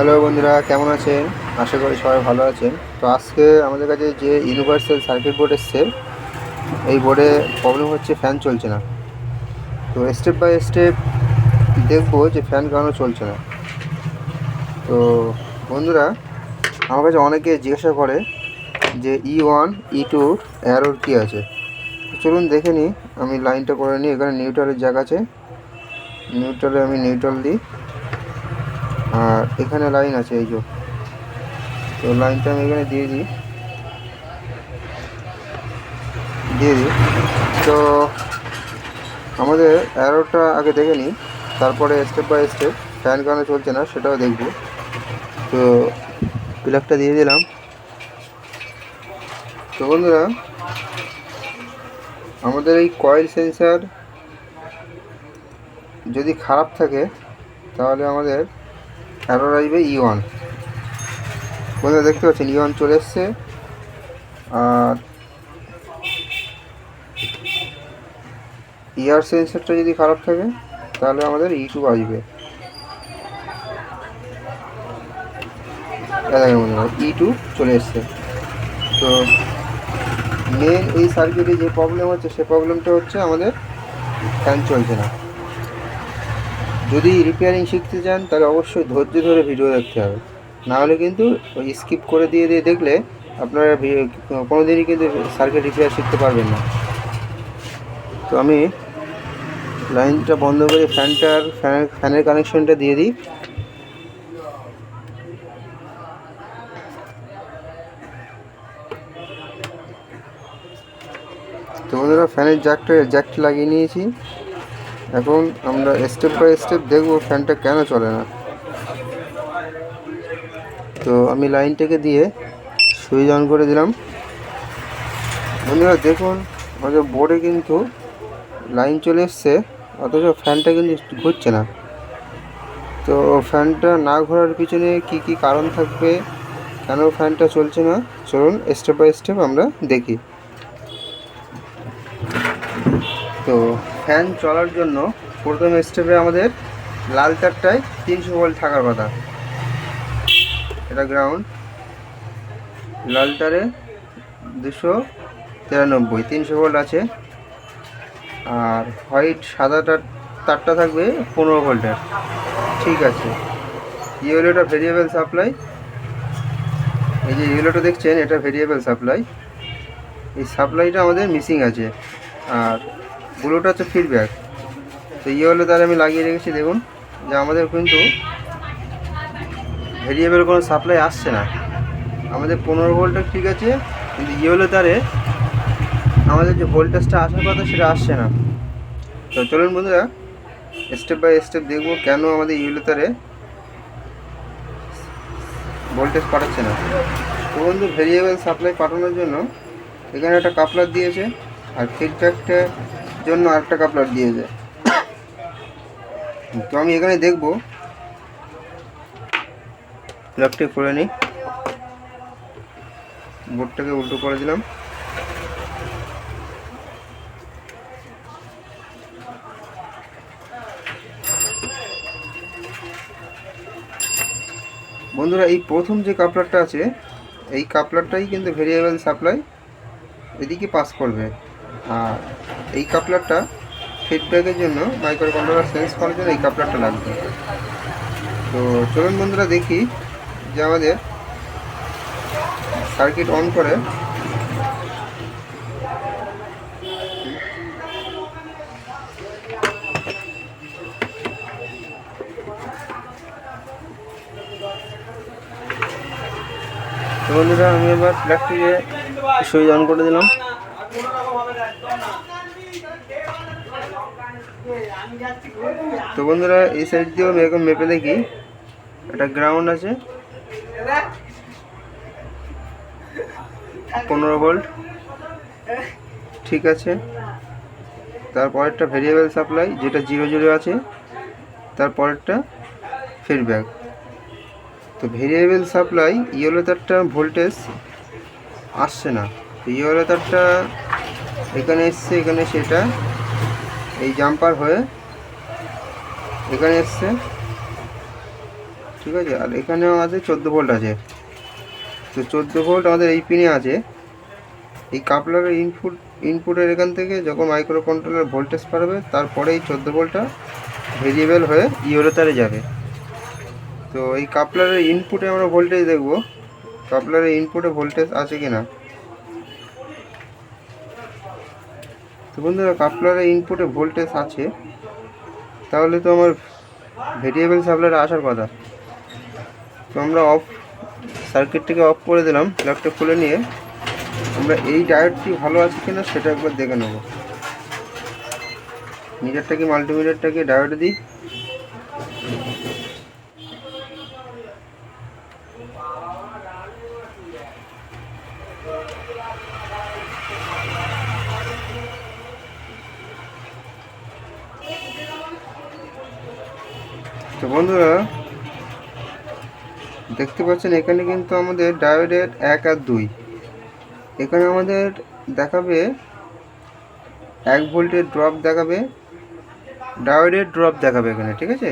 Hello বন্ধুরা, কেমন আছেন? আশা করি সবাই ভালো আছেন। তো আজকে আমাদের কাছে যে ইউনিভার্সাল সার্কিট বোর্ড এসছে, এই বোর্ডে প্রবলেম হচ্ছে ফ্যান চলছে না। তো স্টেপ বাই স্টেপ দেখব যে ফ্যান কেন চলছে না। তো বন্ধুরা, আমার কাছে অনেকে জিজ্ঞাসা করে যে ই ওয়ান ই টু অ্যারোর কী আছে? চলুন দেখে নিই, আমি লাইনটা করে নিই, এখানে নিউট্রালের জায়গা আছে। নিউট্রালে আমি নিউট্রাল দিই। আর এখানে লাইন আছে এই যে। তো লাইনটা আমি এখানে দিয়ে দিই। দিয়ে দিই। তো আমাদের অ্যারোটা আগে দেখে নিই। তারপরে স্টেপ বাই স্টেপ ফ্যান কেন চলছে না সেটাও দেখব। তো প্লাগটা দিয়ে দিলাম। তো বন্ধুরা, আমাদের এই কয়েল সেন্সার যদি খারাপ থাকে, তাহলে আমাদের অ্যারোর আসবে ই ওয়ান বন্ধুরা, দেখতে পাচ্ছেন ই ওয়ান চলে এসছে। আর ইয়ার সেন্সারটা যদি খারাপ থাকে, তাহলে আমাদের ইউটিউব আসবে। দেখেন বন্ধুরা ই টু চলে এসছে। তো মেন এই সার্কিটে যে প্রবলেম হচ্ছে, সে প্রবলেমটা হচ্ছে আমাদের ফ্যান চলছে না। যদি রিপেয়ারিং শিখতে চান, তাহলে অবশ্যই ধৈর্য ধরে ভিডিও দেখতে হবে। না হলে কিন্তু ওই স্কিপ করে দিয়ে দিয়ে দেখলে আপনারা কোনো দিনই কিন্তু সার্কিট রিপেয়ার শিখতে পারবেন না। তো আমি লাইনটা বন্ধ করে ফ্যানটার ফ্যানের ফ্যানের কানেকশনটা দিয়ে দিই। তো বন্ধুরা ফ্যানের জ্যাকটা জ্যাকটা লাগিয়ে নিয়েছি। এখন আমরা স্টেপ বাই স্টেপ দেখব ফ্যানটা কেন চলে না। তো আমি লাইনটাকে দিয়ে সুইচ অন করে দিলাম। বন্ধুরা, দেখুন, আমাদের বোর্ডে কিন্তু লাইন চলে এসছে, অথচ ফ্যানটা কিন্তু ঘুরছে না। তো ফ্যানটা না ঘোরার পিছনে কি কি কারণ থাকবে, কেন ফ্যানটা চলছে না, চলুন স্টেপ বাই স্টেপ আমরা দেখি। তো ফ্যান চলার জন্য প্রথম স্টেপে আমাদের লাল তারটায় তিনশো ভোল্ট থাকার কথা। এটা গ্রাউন্ড লাল তারে দুশো তিরানব্বই, তিনশো ভোল্ট আছে। আর হোয়াইট সাদাটা তারটা থাকবে পনেরো ভোল্টের ঠিক আছে। ইয়েলোটা ভেরিয়েবল সাপ্লাই এই যে ইয়েলোটা দেখছেন, এটা ভেরিয়েবল সাপ্লাই এই সাপ্লাইটা আমাদের মিসিং আছে। আর ব্লুটা হচ্ছে ফিডব্যাক তো ইয়েলো তার আমি লাগিয়ে রেখেছি, দেখুন। যে আমাদের কিন্তু ভেরিয়েবল কোনো সাপ্লাই আসছে না। আমাদের পনেরো ভোল্টের ঠিক আছে, কিন্তু ইয়েলো তারে আমাদের যে ভোল্টেজটা আসার কথা সেটা আসছে না। তো চলুন বন্ধুরা স্টেপ বাই স্টেপ দেখব কেন আমাদের ইয়েলো তারে ভোল্টেজ পাঠাচ্ছে না। তো বন্ধু ভেরিয়েবল সাপ্লাই পাঠানোর জন্য এখানে একটা কাপলার দিয়েছে, আর ফিডব্যাকটা জন্য আরেকটা কাপলার দিয়েছে তো আমি এখানে দেখব। প্লাগটি করে নিই। বোর্ডটাকে উল্টো করে দিলাম। বন্ধুরা, এই প্রথম যে কাপলারটা আছে, এই কাপলারটাই কিন্তু ভেরিয়েবল সাপ্লাই এদিকে পাস করবে। আর এই কাপলারটা ফিডব্যাকের জন্য মাইক্রো কন্ট্রোলার সেন্স করার জন্য এই কাপলারটা লাগবে। তো চলুন বন্ধুরা দেখি যে আমাদের সার্কিট অন করে বন্ধুরা আমি এবার প্লাগটিকে সুইচ অন করে দিলাম। তো বন্ধুরা, এই সাইড দিয়েও আমি এখন মেপে দেখি। একটা গ্রাউন্ড আছে। পনেরো ভোল্ট ঠিক আছে। তারপরেরটা ভেরিয়েবল সাপ্লাই যেটা জিরো জিরো আছে। তারপরেরটা ফিডব্যাক তো ভেরিয়েবল সাপ্লাই ইয়েলো তারটা ভোল্টেজ আসছে না। তো ইয়েলো তারটা এখানে এসছে, এখানে সেটা, এই জাম্পার হয়ে এখানে এসছে। ঠিক আছে? আর এখানেও আছে চোদ্দ ভোল্ট আছে। তো চোদ্দ ভোল্ট আমাদের এই পিনে আছে। এই কাপলারের ইনপুট ইনপুটের এখান থেকে যখন মাইক্রো কন্ট্রোলার ভোল্টেজ পারবে তারপরে এই চোদ্দ ভোল্টটা ভেরিয়েবল হয়ে ইওরো তারে যাবে। তো এই কাপলারের ইনপুটে আমরা ভোল্টেজ দেখব। কাপলারের ইনপুটে ভোল্টেজ আছে কি না তো বন্ধুরা, কাপলারের ইনপুটে ভোল্টেজ আছে। তাহলে তো আমার ভেরিয়েবল সাপ্লাইটা আসার কথা। তো আমরা অফ সার্কিটটিকে অফ করে দিলাম ল্যাপটপ খুলে নিয়ে আমরা এই ডায়োডটি ভালো আছে কিনা সেটা একবার দেখে নেব। মিটারটাকে মাল্টিমিটারটাকে ডায়েট দিই। বন্ধুরা, দেখতে পাচ্ছেন এখানে কিন্তু আমাদের ডায়োডের এক আর দুই। এখানে আমাদের দেখাবে, এক ভোল্টের ড্রপ দেখাবে ডায়োডের ড্রপ দেখাবে এখানে, ঠিক আছে?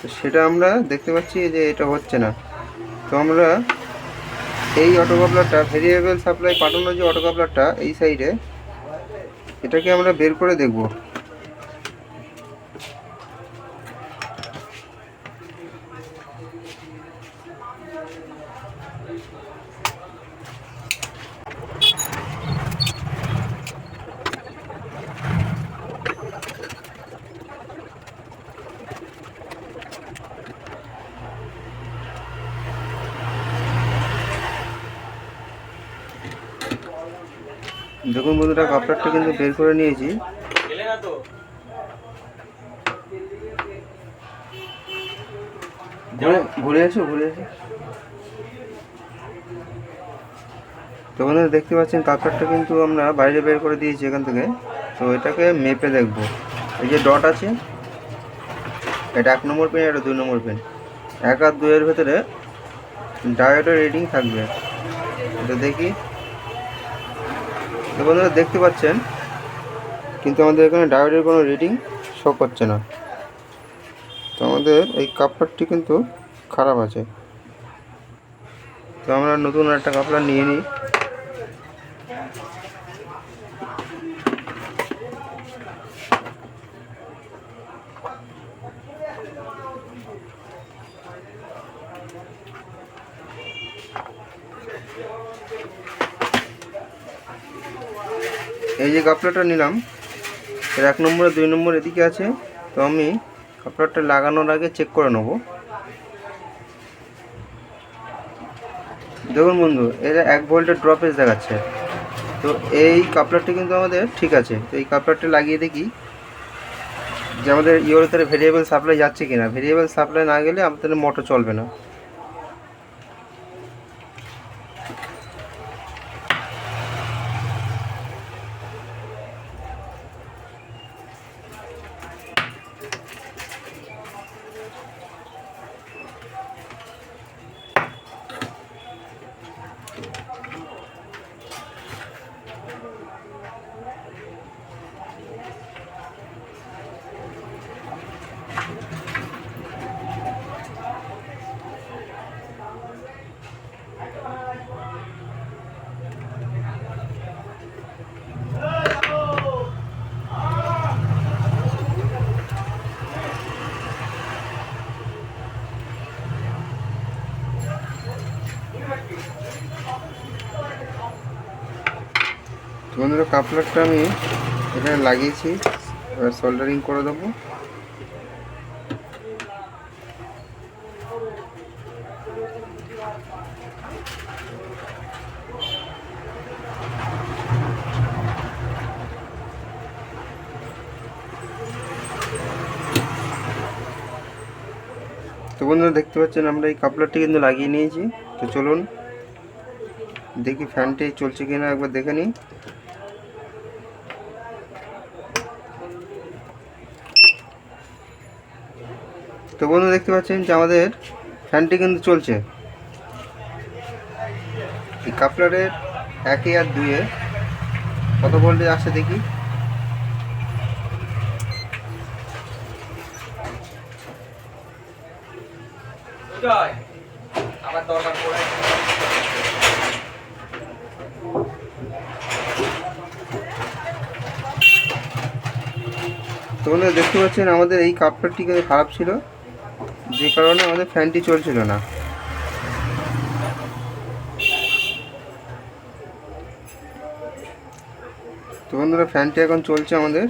তো সেটা আমরা দেখতে পাচ্ছি যে এটা হচ্ছে না। তো আমরা এই অটোকাপলারটা ভেরিয়েবল সাপ্লাই পাঠানো যে অটোকাপলারটা এই সাইডে এটাকে আমরা বের করে দেখব। দেখুন বন্ধুরা, কাপড়টা কিন্তু বের করে নিয়েছি। ঘুরে আসো ঘুরে আসো তো বন্ধুরা, দেখতে পাচ্ছেন, কাপড়টা কিন্তু আমরা বাইরে বের করে দিয়েছি এখান থেকে। তো এটাকে মেপে দেখব। এই যে ডট আছে, এটা এক নম্বর পেন এটা দুই নম্বর পেন এক আর দুইয়ের ভেতরে ডায়োডের রিডিং থাকবে। এটা দেখি। বন্ধুরা দেখতে পাচ্ছেন, কিন্তু আমাদের এখানে ডায়োডের কোনো রিডিং শো করছে না। তো আমাদের এই কাপড়টি কিন্তু খারাপ আছে। তো আমরা নতুন একটা কাপড় নিয়ে নিই। কাপড়টা নিলাম। এর এক নম্বরে, দুই নম্বর এদিকে আছে। তো আমি কাপড়টা লাগানোর আগে চেক করে নেব। দেখুন বন্ধু এটা এক ভোল্টের ড্রপেজ দেখাচ্ছে। তো এই কাপড়টি কিন্তু আমাদের ঠিক আছে। তো এই কাপড়টা লাগিয়ে দেখি যে আমাদের ইওর ভিতরে ভেরিয়েবল সাপ্লাই যাচ্ছে কিনা। ভেরিয়েবল সাপ্লাই না গেলে আমাদের মোটর চলবে না। বন্ধুরা কাপলারটা আমি এখানে লাগিয়েছি। এবার সোল্ডারিং করে দেবো। বন্ধুরা দেখতে পাচ্ছেন, আমরা এই কাপলারটি কিন্তু লাগিয়ে নিয়েছি। তো চলুন, দেখি ফ্যানটি চলছে কিনা, একবার দেখে নিই। তো বন্ধু দেখতে পাচ্ছেন যে আমাদের ফ্যানটি কিন্তু চলছে। এই কাপলারের একে আর দুয়ে কত ভোল্টেজ আসছে দেখি। পরিচয়। আবার দরকার পড়ে। তো বন্ধুরা দেখতে পাচ্ছেন আমাদের এই কাপড়টি কিন্তু খারাপ ছিল। যে কারণে আমাদের ফ্যানটি চলছিল না। তো বন্ধুরা, ফ্যানটি এখন চলছে আমাদের।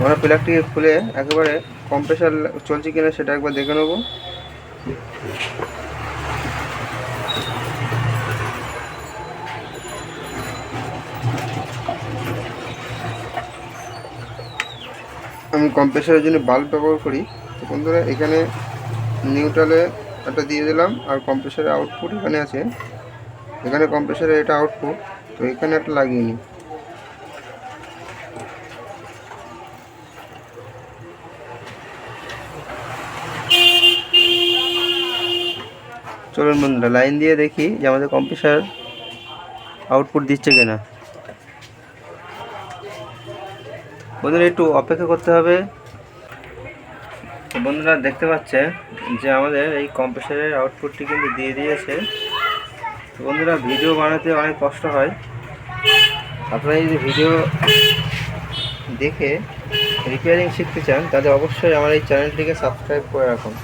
আমরা প্লাগটিকে খুলে একেবারে কম্প্রেসার চলছে কিনা সেটা একবার দেখে নেব। আমি কম্প্রেসারের জন্য বাল্ব ব্যবহার করি। তো বন্ধুরা, এখানে নিউট্রালে একটা দিয়ে দিলাম আর কম্প্রেসারের আউটপুট এখানে আছে। এখানে কম্প্রেসারের এটা আউটপুট তো এখানে একটা লাগিয়ে নিই। চলুন বন্ধুরা, লাইন দিয়ে দেখি যে আমাদের কম্প্রেসার আউটপুট দিচ্ছে কিনা। বন্ধুরা, একটু অপেক্ষা করতে হবে। বন্ধুরা, দেখতে পাচ্ছে যে আমাদের এই কম্প্রেসারের আউটপুটটি কিন্তু দিয়ে দিয়েছে। বন্ধুরা, ভিডিও বানাতে অনেক কষ্ট হয়। আপনারা যদি ভিডিও দেখে রিপেয়ারিং শিখতে চান, তাহলে অবশ্যই আমার এই চ্যানেলটিকে সাবস্ক্রাইব করে রাখুন।